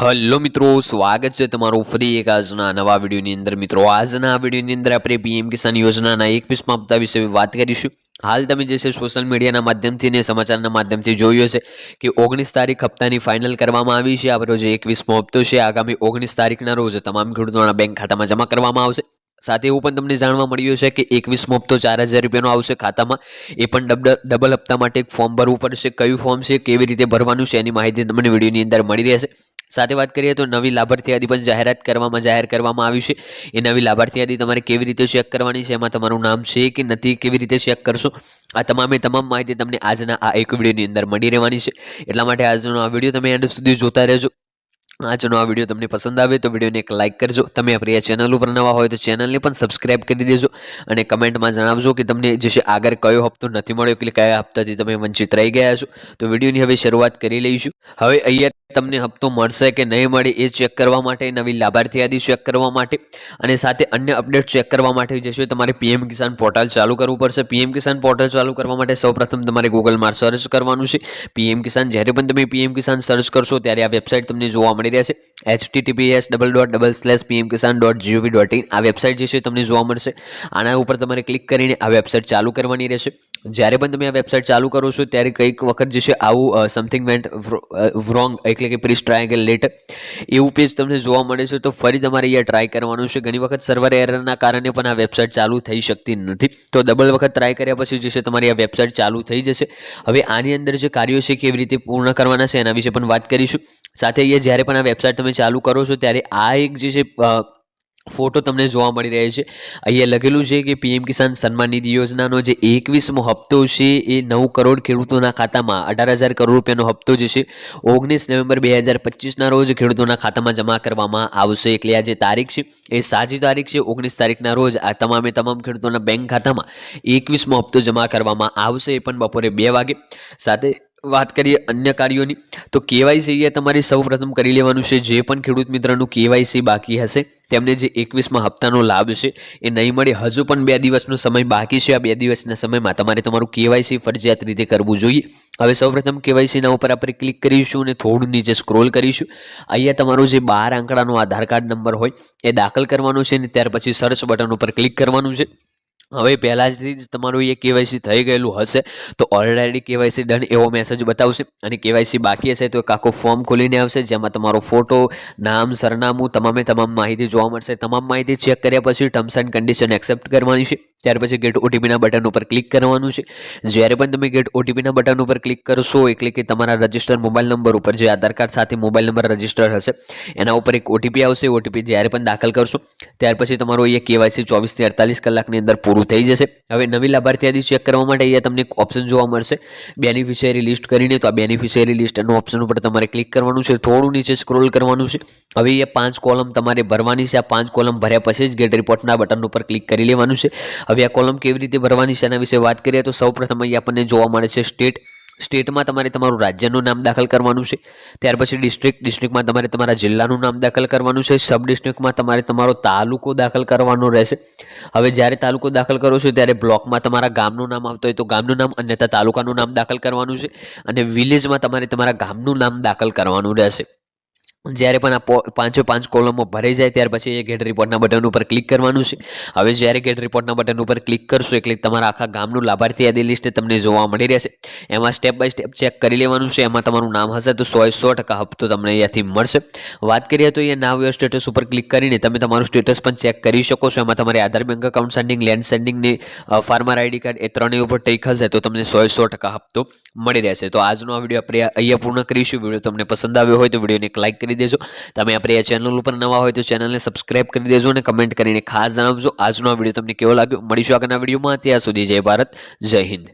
Hello મિત્રો, સ્વાગત છે તમારું ફરી એક આજના નવા વિડીયોની અંદર. મિત્રો, આજના વિડીયોની અંદર આપણે પીએમ કિસાન યોજનાના એકવીસમાં હપ્તા વિશે વાત કરીશું. હાલ તમે જે છે સોશિયલ મીડિયાના માધ્યમથી ને સમાચારના માધ્યમથી જોયું હશે કે ઓગણીસ તારીખ હપ્તાની ફાઇનલ કરવામાં આવી છે. આપણો જે એકવીસમો હપ્તો છે, આગામી ઓગણીસ તારીખના રોજ તમામ ખેડૂતોના બેંક ખાતામાં જમા કરવામાં આવશે. સાથે એવું પણ તમને જાણવા મળ્યું છે કે એકવીસમો હપ્તો ચાર હજાર રૂપિયાનો આવશે ખાતામાં. એ પણ ડબલ હપ્તા માટે એક ફોર્મ ભરવું પડશે. કયું ફોર્મ છે, કેવી રીતે ભરવાનું છે, એની માહિતી તમને વિડીયોની અંદર મળી રહેશે. સાથે વાત કરીએ તો નવી લાભાર્થી યાદી પણ જાહેરાત કરવામાં, જાહેર કરવામાં આવી છે. એ નવી લાભાર્થી યાદી તમારે કેવી રીતે ચેક કરવાની છે, એમાં તમારું નામ છે કે નથી, કેવી રીતે ચેક કરશો? આ તમામે તમામ માહિતી તમને આજના આ એક વિડીયોની અંદર મળી રહેવાની છે. એટલા માટે આજનો આ વીડિયો તમે એન્ડ સુધી જોતા રહેજો. આજનો આ વીડિયો તમને પસંદ આવે તો વિડીયોને એક લાઇક કરજો. તમે આપણી આ ચેનલ ઉપર નવા હોય તો ચેનલને પણ સબસ્ક્રાઇબ કરી દેજો અને કમેન્ટમાં જણાવજો કે તમને જે છે, આગળ કયો હપ્તો નથી મળ્યો, કે કયા હપ્તાથી તમે વંચિત રહી ગયા છો. તો વિડીયોની હવે શરૂઆત કરી લઈશું. હવે અહીંયા તમને હપ્તો મળશે કે નહીં મળે એ ચેક કરવા માટે, નવી લાભાર્થી યાદી ચેક કરવા માટે અને સાથે અન્ય અપડેટ ચેક કરવા માટે જે છે, તમારે પીએમ કિસાન પોર્ટલ ચાલુ કરવું પડશે. પીએમ કિસાન પોર્ટલ ચાલુ કરવા માટે સૌપ્રથમ તમારે ગૂગલમાં સર્ચ કરવાનું છે. પીએમ કિસાન જ્યારે પણ તમે પીએમ કિસાન સર્ચ કરશો, ત્યારે આ વેબસાઇટ તમને જોવા મળી રહેશે. H TTPS double dot double slash PM Kisan dot GOV dot in આ વેબસાઇટ જે છે તમને જોવા મળશે. આના ઉપર તમારે ક્લિક કરીને આ વેબસાઇટ ચાલુ કરવાની રહેશે. જ્યારે પણ તમે આ વેબસાઇટ ચાલુ કરો છો, ત્યારે કંઈક વખત જે છે આવું સમથિંગ વેન્ટ રોંગ એટલે કે પ્રીસ ટ્રાયંગલ લેટર એવું પેજ તમને જોવા મળે છે, તો ફરી તમારે અહીંયા ટ્રાય કરવાનું છે. ઘણી વખત સર્વર એરરના કારણે પણ આ વેબસાઇટ ચાલુ થઈ શકતી નથી. તો ડબલ વખત ટ્રાય કર્યા પછી જે છે તમારી આ વેબસાઇટ ચાલુ થઈ જશે. હવે આની અંદર જે કાર્યો છે કેવી રીતે પૂર્ણ કરવાના છે એના વિશે પણ વાત કરીશું. સાથે અહીંયા જ્યારે પણ આ વેબસાઇટ તમે ચાલુ કરો છો ત્યારે આ એક જે છે ફોટો તમને જોવા મળી રહે છે. અહીંયા લખેલું છે કે પીએમ કિસાન સન્માન નિધિ યોજનાનો જે એકવીસમો હપ્તો છે એ નવ કરોડ ખેડૂતોના ખાતામાં અઢાર હજાર કરોડ રૂપિયાનો હપ્તો જે છે, ઓગણીસ નવેમ્બર બે હજાર પચીસના રોજ ખેડૂતોના ખાતામાં જમા કરવામાં આવશે. એટલે આ જે તારીખ છે, એ સાચી તારીખ છે. ઓગણીસ તારીખના રોજ આ તમામે તમામ ખેડૂતોના બેંક ખાતામાં એકવીસમો હપ્તો જમા કરવામાં આવશે. એ પણ બપોરે બે વાગે. સાથે વાત કરીએ અન્ય કાર્યોની, તો કેવાયસી એ તમારે સૌ પ્રથમ કરી લેવાનું છે. જે પણ ખેડૂત મિત્રનું કેવાયસી બાકી હશે, તેમને જે એકવીસમાં હપ્તાનો લાભ છે, એ નહીં મળે. હજુ પણ બે દિવસનો સમય બાકી છે. આ બે દિવસના સમયમાં તમારે તમારું કેવાયસી ફરજિયાત રીતે કરવું જોઈએ. હવે સૌપ્રથમ કેવાયસીના ઉપર આપણે ક્લિક કરીશું અને થોડું નીચે સ્ક્રોલ કરીશું. અહીંયા તમારો જે બાર આંકડાનો આધાર કાર્ડ નંબર હોય, એ દાખલ કરવાનો છે ને ત્યાર પછી સર્ચ બટન ઉપર ક્લિક કરવાનું છે. હવે પહેલાંથી જ તમારું એ કેવાયસી થઈ ગયેલું હશે, તો ઓલરેડી કેવાયસી ડન એવો મેસેજ બતાવશે. અને કેવાયસી બાકી હશે તો એક આખો ફોર્મ ખોલીને આવશે, જેમાં તમારો ફોટો નામ, સરનામું, તમામે તમામ માહિતી જોવા મળશે. તમામ માહિતી ચેક કર્યા પછી ટર્મ્સ એન્ડ કન્ડિશન એક્સેપ્ટ કરવાની છે. ત્યાર પછી ગેટ ઓટીપીના બટન ઉપર ક્લિક કરવાનું છે. જ્યારે પણ તમે ગેટ ઓટીપીના બટન ઉપર ક્લિક કરશો, એટલે કે તમારા રજિસ્ટર મોબાઈલ નંબર ઉપર, જે આધાર કાર્ડ સાથે મોબાઈલ નંબર રજિસ્ટર હશે, એના ઉપર એક ઓટીપી આવશે. ઓટીપી જ્યારે પણ દાખલ કરશો, ત્યાર પછી તમારો એ કેવાયસી ચોવીસથી અડતાલીસ કલાકની અંદર પૂરું પૂરું થઈ જશે. હવે નવી લાભાર્થી યાદી ચેક કરવા માટે અહીંયા તમને એક ઓપ્શન જોવા મળશે. બેનિફિશિયરી લિસ્ટ કરીને, તો આ બેનિફિશિયરી લિસ્ટ એનું ઓપ્શન ઉપર તમારે ક્લિક કરવાનું છે. થોડું નીચે સ્ક્રોલ કરવાનું છે. હવે એ પાંચ કોલમ તમારે ભરવાની છે. આ પાંચ કોલમ ભર્યા પછી જ ગેટ રિપોર્ટના બટન ઉપર ક્લિક કરી લેવાનું છે. હવે આ કોલમ કેવી રીતે ભરવાની છે એના વિશે વાત કરીએ તો સૌ પ્રથમ અહીંયા આપણને જોવા મળે છે સ્ટેટ સ્ટેટમાં તમારે તમારું રાજ્યનું નામ દાખલ કરવાનું છે. ત્યાર પછી ડિસ્ટ્રિક્ટ, ડિસ્ટ્રિક્ટમાં તમારે તમારા જિલ્લાનું નામ દાખલ કરવાનું છે. સબ ડિસ્ટ્રિક્ટમાં તમારે તમારો તાલુકો દાખલ કરવાનો રહેશે. હવે જ્યારે તાલુકો દાખલ કરો છો ત્યારે બ્લોકમાં તમારા ગામનું નામ આવતું હોય તો ગામનું નામ અન્યથા તાલુકાનું નામ દાખલ કરવાનું છે. અને વિલેજમાં તમારે તમારા ગામનું નામ દાખલ કરવાનું રહેશે. જ્યારે પણ આ પાંચે પાંચ કોલમો ભરાઈ જાય, ત્યાર પછી એ ગેટ રિપોર્ટના બટન ઉપર ક્લિક કરવાનું છે. હવે જ્યારે ગેટ રિપોર્ટના બટન ઉપર ક્લિક કરશો, એટલે તમારા આખા ગામનું લાભાર્થી યાદી લિસ્ટ તમને જોવા મળી રહેશે. એમાં સ્ટેપ બાય સ્ટેપ ચેક કરી લેવાનું છે. એમાં તમારું નામ હશે તો સોએ સો ટકા હપ્તો તમને અહીંયાથી મળશે. વાત કરીએ તો અહીંયા નાવ સ્ટેટસ ઉપર ક્લિક કરીને તમે તમારું સ્ટેટસ પણ ચેક કરી શકો છો. એમાં તમારે Aadhaar bank account sending land સેન્ડિંગની farmer ID card એ ત્રણેય ઉપર ટેક હશે તો તમને સોએ સો ટકા હપ્તો મળી રહેશે. તો આજનો આ વીડિયો આપણે અહીંયા પૂર્ણ કરીશું. વીડિયો તમને પસંદ આવ્યો હોય તો વિડીયોને એક લાઇક કરી દેજો. તમે આપણે આ ચેનલ ઉપર નવા હોય તો ચેનલને સબસ્ક્રાઇબ કરી દેજો અને કમેન્ટ કરીને ખાસ જણાવજો. આજનો આ વીડિયો તમને કેવો લાગ્યો? મળીશું આગળના વિડીયોમાં ત્યાં સુધી જય ભારત, જય હિન્દ.